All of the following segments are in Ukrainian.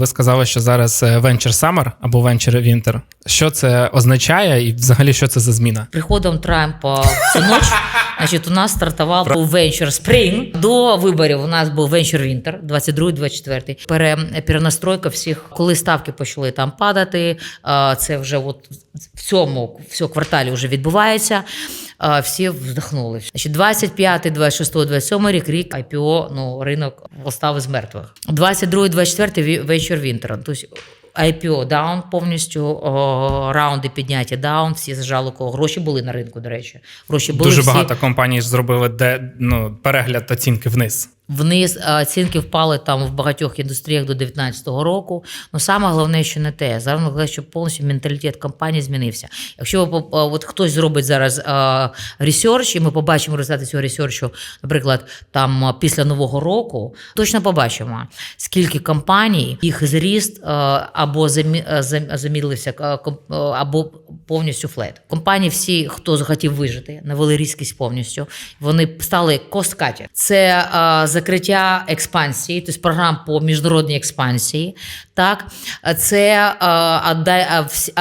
Ви сказали, що зараз е, Venture Summer або Venture Winter. Що це означає і взагалі що це за зміна? Приходом Трампа цю ніч, значить, у нас стартував був Venture Spring. До виборів у нас був Venture Winter, 22-24. Пере, перенастройка всіх, коли ставки почали там падати. Це вже от в цьому в кварталі вже відбувається. Всі вздохнули. Значить, 25, 26, 27 рік, рік IPO, ну, ринок постав із мертвих. 22, 24 ві- Venture Winter. Тобто IPO даун повністю, о, раунди підняті даун, всі зажали кого гроші були на ринку, до речі. Гроші були Дуже всі багато компаній зробили де ну перегляд оцінки вниз. Вниз. а Оцінки впали там в багатьох індустріях до 2019 року. Ну саме головне, що не те. Зараз головне, щоб повністю менталітет компанії змінився. Якщо ви от хтось зробить зараз ресерч, і ми побачимо результати цього ресерчу, наприклад, там після нового року, точно побачимо, скільки компаній їх зріст або замі- а, зам- замідлився, а, або повністю флет. Компанії всі, хто захотів вижити, навели різкість повністю. Вони стали кост-каті. Це а, закриття експансії, тобто програм по міжнародній експансії. Так, це а, отдай, всі-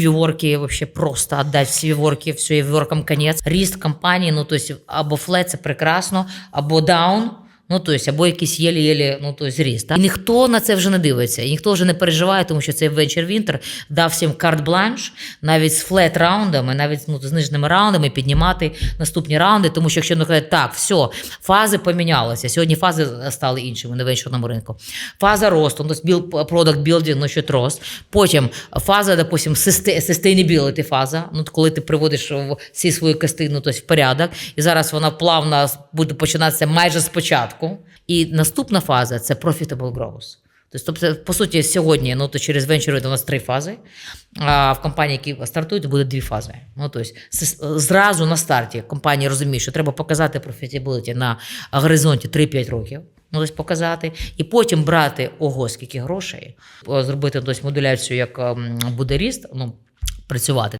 віворки, вообще просто отдать всі віворки, все віворкам конець. Ріст компанії, ну тобто або флет, це прекрасно, або даун. Ну, тобто, або якийсь єлі-єлі, ну, тобто, ріст. Так? І ніхто на це вже не дивиться, і ніхто вже не переживає, тому що цей Venture Winter дав всім карт-бланш, навіть з флет-раундами, навіть ну, з зниженими раундами піднімати наступні раунди, тому що якщо ну, казати, так, все, фази помінялися. Сьогодні фази стали іншими на венчурному ринку. Фаза росту, ну, тобто build- product ну, що рост. Потім фаза, допустим, sustain- sustainability фаза, ну, коли ти приводиш всі свої кости, ну, в порядок, і зараз вона плавно буде починатися майже спочатку. І наступна фаза це profitable growth. Тобто, тобто, по суті, сьогодні, ну то через венчури у нас три фази. А в компанії, які стартують, буде дві фази. Ну тобто, зразу на старті компанія розуміє, що треба показати profitability на горизонті 3-5 років. Ну, тобто показати, і потім брати ого, скільки грошей, зробити тобто, модуляцію, як ем, буде ріст, ну, працювати.